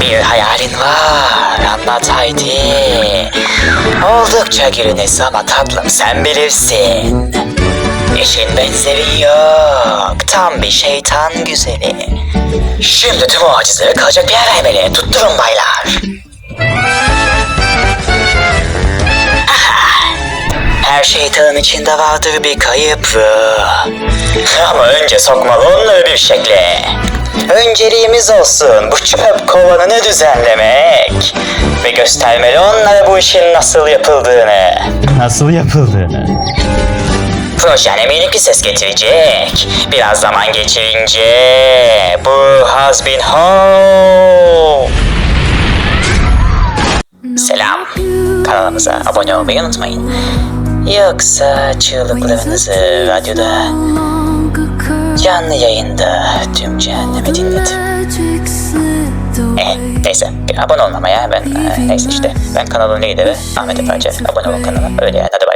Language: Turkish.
Bir hayalin var anlat haydi. Oldukça girinesi ama tatlım sen bilirsin. Eşin benzeri yok. Tam bir şeytan güzeli. Şimdi tüm o acizlere kalacak bir yer vermeli. Tutturun baylar. Her şeytanın içinde vardır bir kayıp. Ama önce sokmalı onları bir şekle. Önceliğimiz olsun bu çöp kovanını düzenlemek. Ve göstermeli onlara bu işin nasıl yapıldığını. Nasıl yapıldığını. Projen eminim ki ses getirecek. Biraz zaman geçirince bu has been home. Selam. Kanalımıza abone olmayı unutmayın. Yoksa çığlıklarınızı radyoda, canlı yayında tüm cehennemi dinledim. Eh, neyse bir abone olmamaya ben eh, neyse işte ben kanalın lideri Ahmet Efe Acar. Abone olun kanala öyle yani hadi